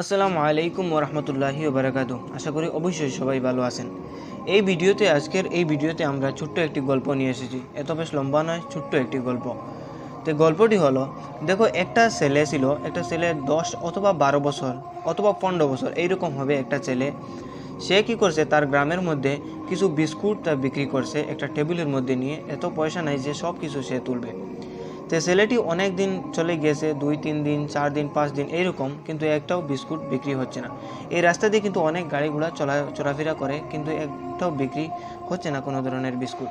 আসসালামু আলাইকুম ওরহমতুল্লাহি ওবরাকাতু আশা করি অবশ্যই সবাই ভালো আছেন। এই ভিডিওতে, আজকের এই ভিডিওতে আমরা ছোট্ট একটি গল্প নিয়ে এসেছি। এত বেশ লম্বা নয়, ছোট্ট একটি গল্প। তো গল্পটি হলো, দেখো, একটা ছেলে ছিল, একটা ছেলে দশ অথবা বারো বছর অথবা পনেরো বছর, এইরকম হবে একটা ছেলে। সে কি করছে, তার গ্রামের মধ্যে কিছু বিস্কুট তা বিক্রি করছে একটা টেবিলের মধ্যে নিয়ে। এত পয়সা নাই যে সব কিছু সে তুলবে। তো ছেলেটি অনেক দিন চলে গেছে, দুই, তিন দিন, চার দিন, পাঁচ দিন এইরকম কিন্তু একটাও বিস্কুট বিক্রি হচ্ছে না। এই রাস্তা দিয়ে কিন্তু অনেক গাড়ি ঘোড়া চলা, চলাফেরা করে, কিন্তু একটাও বিক্রি হচ্ছে না কোনো ধরনের বিস্কুট।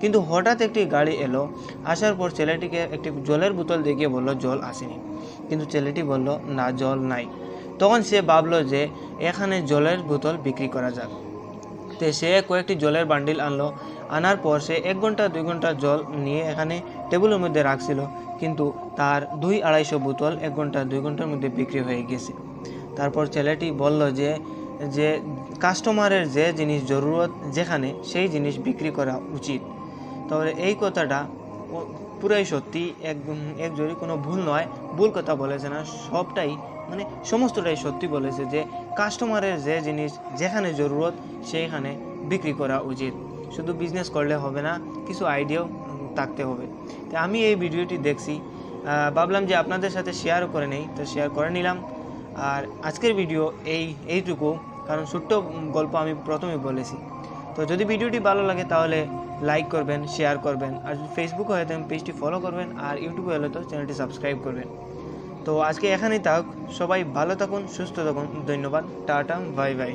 কিন্তু হঠাৎ একটি গাড়ি এলো, আসার পর ছেলেটিকে একটি জলের বোতল দেখিয়ে বলল, জল আসেনি। কিন্তু ছেলেটি বলল, না, জল নাই। তখন সে ভাবলো যে, এখানে জলের বোতল বিক্রি করা যাক। তো সে কয়েকটি জলের বান্ডিল আনলো। আনার পর সে এক ঘণ্টা দুই ঘণ্টা জল নিয়ে এখানে টেবিলের মধ্যে রাখছিল। কিন্তু তার দুই আড়াইশো বোতল এক ঘণ্টা দুই ঘণ্টার মধ্যে বিক্রি হয়ে গেছে। তারপর ছেলেটি বলল যে যে কাস্টমারের যে জিনিস জরুরত, যেখানে সেই জিনিস বিক্রি করা উচিত। তবে এই কথাটা পুরাই সত্যি, এক এক জড়ি কোনো ভুল নয়, ভুল কথা বলেছে না, সবটাই মানে সমস্তটাই সত্যি বলেছে যে কাস্টমারের যে জিনিস, যেখানে জরুরত, সেইখানে বিক্রি করা উচিত। শুধু বিজনেস করলে হবে না, কিছু আইডিয়াও থাকতে হবে। তো আমি এই ভিডিওটি দেখছি। ভাবলাম যে আপনাদের সাথে শেয়ারও করে নেই, তো শেয়ার করে নিলাম। আর আজকের ভিডিও এই, এইটুকু, কারণ ছোট্ট গল্প আমি প্রথমে বলেছি। তো যদি ভিডিওটি ভালো লাগে তাহলে লাইক করবেন শেয়ার করবেন, আর যদি ফেসবুকে হয়ে থাকেন পেজটি ফলো করবেন, আর ইউটিউবে হলে তো চ্যানেলটি সাবস্ক্রাইব করবেন। তো আজকে এখানেই থাক, সবাই ভালো থাকুন, সুস্থ থাকুন, ধন্যবাদ, টাটা বাই বাই